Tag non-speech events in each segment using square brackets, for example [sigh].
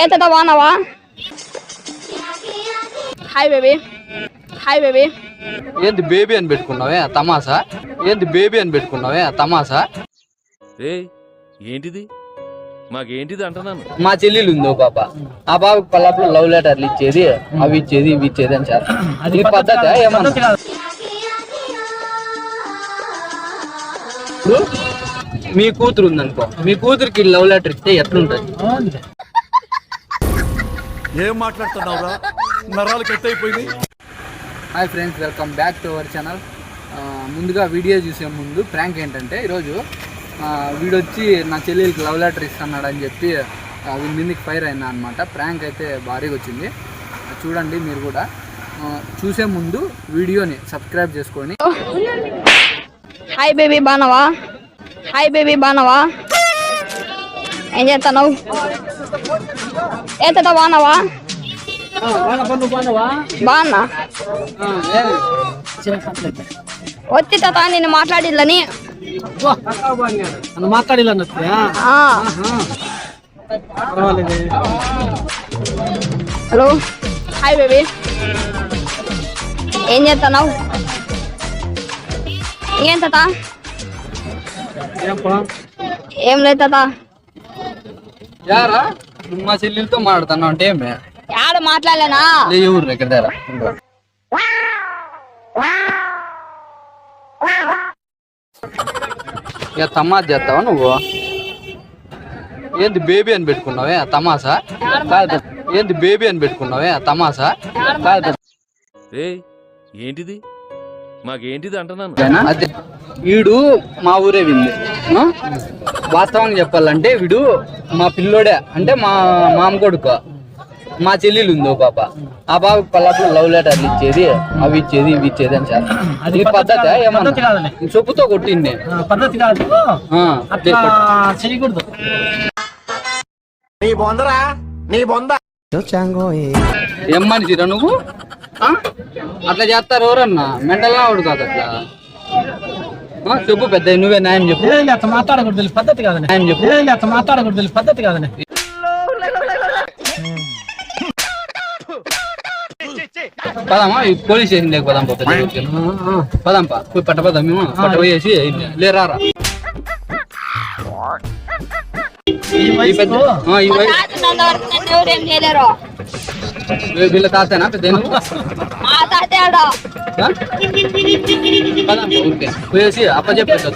ఏ తాత బాగున్నావా? Hi baby hi baby ఏంది బేబీ అని పెట్టుకున్నావే? తమాసా ఏంది బేబీ అని పెట్టుకున్నావే? తమాసా రే ఏంటిది? మాకేంటిది అంటున్నాను? మా చెల్లెలు ఉంది ఓ పాప. ఆ పాపకి పల్లప్పుడు లవ్ లెటర్లు ఇచ్చేది అవి ఇచ్చేది ఇవి ఇచ్చేది అని సార్ అది పద్ధతి ఏమన్నా? మీ కూతురు ఉందనుకో మీ కూతురికి లవ్ లెటర్ ఇస్తే ఎట్లుంటది? ఏం మాట్లాడుతున్నావురా? నరాలు కట్ అయిపోయింది hi friends welcome back to our channel. ముందుగా వీడియో చూసే ముందు ప్రాంక్ ఏంటంటే ఈరోజు వీడొచ్చి నా చెల్లెలకి లవ్ లెటర్ ఇస్తున్నాడు అని చెప్పి వీడి మీదకి ఫైర్ అయినా అనమాట ప్రాంక్ అయితే భారీగా వచ్చింది. చూడండి మీరు కూడా. చూసే ముందు వీడియోని సబ్స్క్రైబ్ చేసుకొని. హాయ్ బేబీ బాగున్నావా? హాయ్ బేబీ బాగున్నావా? ఏం చేస్తున్నావు? ఏ తాత బాగున్నావా బాగున్నా వచ్చి తాత నేను మాట్లాడిల్లని. హలో. Hi baby. ఏం చేస్తున్నావు? ఏం తాత? ఏం లేదు తాత. మా చెల్లెలతో మాట్లాడుతున్నావు అంటే ఏమే ఆడ మాట్లాడలేనా? లే ఊరు దగ్గర దగ్గర ఇక తమాషా చేస్తావా నువ్వు? ఏంది బేబీ అని పెట్టుకున్నావే? తమాసా కాదు ఏంది బేబీ అని పెట్టుకున్నావే? తమాసా కాదు ఏంటిది? మాకేంటిది అంటున్నాను? అదే. వీడు మా ఊరే వింది? వాస్తవంగా చెప్పాలంటే వీడు మా పిల్లోడే. అంటే మా మామ కొడుకు. మా చెల్లెలు ఉంది ఓ పాప. ఆ పాప పల్లప్పుడు లవ్ లెటర్లు ఇచ్చేది అవి ఇచ్చేది ఇవి ఇచ్చేది అని సార్ అది ఈ పద్ధతి ఏమన్నా. చెప్పుతో కొట్టింది పద్ధతి కాదు. ఆ, అట్లా చేయకూడదు. ఏం మనిషిరా నువ్వు? అట్లా చేస్తారు ఎవరన్నా మెంటల్ ఆవిడు కాదు అట్లా ఆ, చెప్పు పెద్ద నువ్వే న్యాయం చెప్పు ఏం అట్లా మాట్లాడకూడదు పద్ధతి కాదని న్యాయం చెప్పు ఏం అట్లా మాట్లాడకూడదు పద్ధతి కాదని పదమ్మా ఈ పోలీస్ స్టేషన్ లేక పదాం పెద్ద పదాంపా పోయి పట్ట పదాం మేము పట్ట పోయేసి లేరారా ఈ ఈ పెద్ద వీళ్ళ తాతేనా? పెద్ద పోయేసి అప్పచెప్పేసి.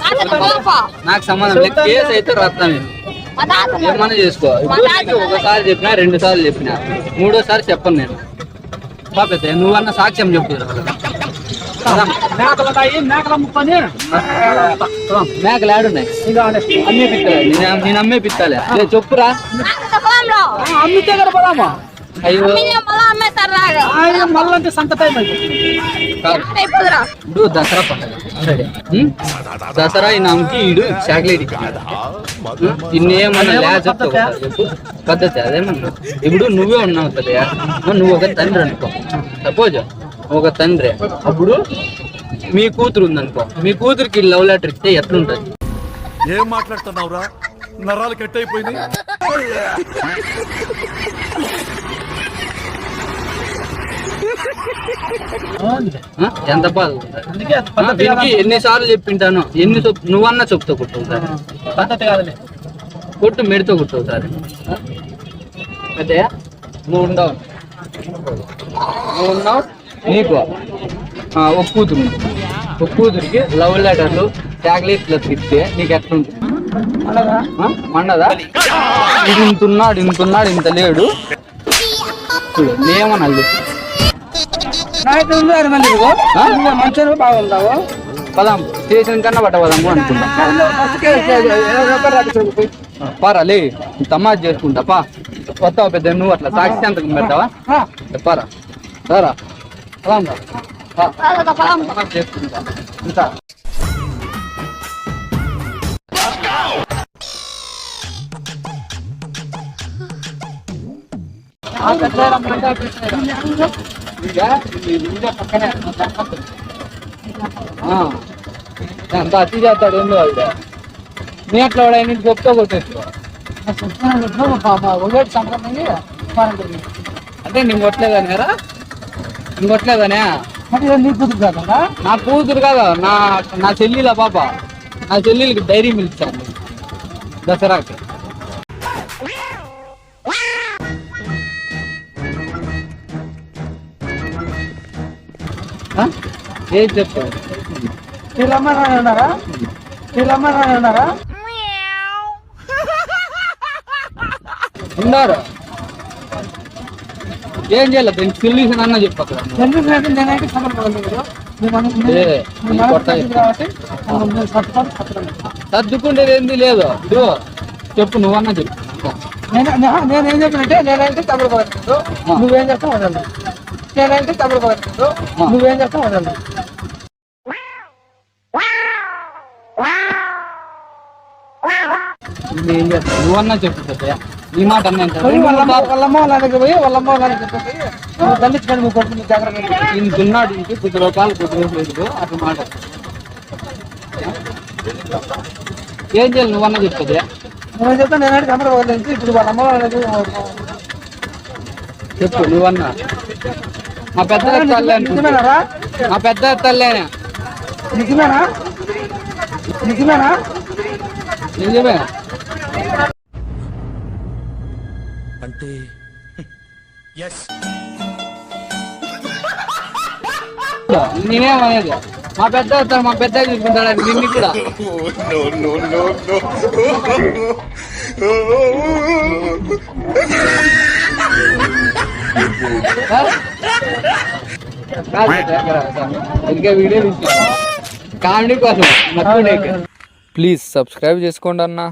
నాకు సంబంధం లేదు. కేసు అయితే రాస్తా నేను. మా తాత ఏమన్నా చేసుకో? ఒకసారి చెప్పినా రెండు సార్లు చెప్పినా. మూడోసారి చెప్పను నేను. బా పెద్ద నువ్వన్న సాక్ష్యం చెప్పు. మేకలు ఆడున్నాయి అమ్మే పిత్తాలే. నేను నేను అమ్మే పిత్తాలే. లే, చెప్పురా. అమ్మితే కదా పోదామా అయ్యో. మళ్ళా సంత టైం ఇప్పుడు దసరా పండుగ? దసరా ఈడు చాక్లెట్ ఇన్నేమన్నా లే చెప్తావు పద్ధతి అదేమన్నా ఇప్పుడు నువ్వే ఉన్నావు కదా నువ్వు ఒక తండ్రి అనుకో. సపోజ్ ఒక తండ్రి. అప్పుడు మీ కూతురు ఉందనుకో. మీ కూతురికి లవ్ లెటర్ ఇస్తే ఎట్లుంటది? ఏం మాట్లాడుతున్నావురా? నరాలు కట్ అయిపోయింది? ఎంత బాధ కాదు. ఎన్నిసార్లు చెప్పింటాను? ఎన్ని చెప్ నువ్వన్నా చెప్తా కొట్టుకుంటారు కాదులే. కొట్టు మెడితో కొట్టుకుంటారు అయితే నువ్వు ఉండవు. నువ్వు ఉన్నావు? నీకు? ఆ, ఒక కూతురు. ఒక కూతురికి లవ్ లెటర్లు చాక్లెట్లు ఇస్తే నీకు ఎట్లుంటుంది? మండదా? ఇది ఇంతున్నాడు ఇంతున్నాడు ఇంత లేడు. చూడు నేమన్నా మంచిగా బాగుంటావు పదాం స్టేషన్ కన్నా పట్ట పదాము అనుకుంటా పారా లే తమాజ్ చేసుకుంటా పా వస్తావా పెద్ద నువ్వు అట్లా సాక్షి సంతకం పెడతావా పారా రారా పదాం చేసుకుంటా అంత అతి చేస్తాడు ఏం లేదు మీ అట్లా వాడు ఆయన చెప్తా కొట్టేసుకో చెప్తున్నాను చెప్తున్నా మా మా ఒకటి అంటే నేను కొట్టలేదనేరా నేను కొట్టలేదనే నీ కూతురు కాదా నా కూతురు కాదు నా నా చెల్లిల పాప నా చెల్లెలకి డైరీ మిల్క్ దసరాకి ఏం చెప్పు వీళ్ళమ్మ నాన్న ఉన్నారా? ఏం చేయాలి? దీనికి సొల్యూషన్ అన్న చెప్పు అక్కడ ఎందుకు అంటే నేనైతే సమర్పడలేదు మీ మన ఏ, నీ కొట్ట కాబట్టి నేను సత్తాను సత్తాను సర్దుకుండేది ఏంది? లేదు. ఇదిగో చెప్పు నువ్వన్నా చెప్పు. నేను నేను- నేనేం చెప్పినట్టే నేనైతే తమిళపడలేదు నువ్వేం చేస్తావు వదలను నేనైతే తమిళపడలేదు నువ్వేం చేస్తావు నువ్వు ఏం చేస్తావు? నువ్వన్నా పెద్దయ్య. నీ మాట వాళ్ళమ్మ వాళ్ళమ్మ వాళ్ళ దగ్గర పోయి వాళ్ళమ్మ వాళ్ళ దగ్గర చెప్పేసి నువ్వు తల్లించుకొని మీ కొడుకుని జాగ్రత్త ఈయన దున్నాడు ఇంటి కొద్ది రూపాయలు కొద్ది లేదు అట్లా మాట. ఏం చేయాలి? నువ్వన్నా చెప్తుంది నువ్వేం చెప్తా నేనైతే తమిళపడలేదు ఇప్పుడు వాళ్ళమ్మ చెప్పు నువ్వన్నా. మా పెద్ద తల్లి మా పెద్ద తల్లేనే నిజమేనా? నిజమేనా? నిజమే. అంటే ఎస్ నేనేమనేది మా పెద్ద వస్తాడు మా పెద్ద చూసుకుంటాడు? నిన్ను కూడా. కాదు [laughs] ఇంకా వీడియో కామెడీ కోసం ప్లీజ్ సబ్స్క్రైబ్ చేసుకోండి అన్నా.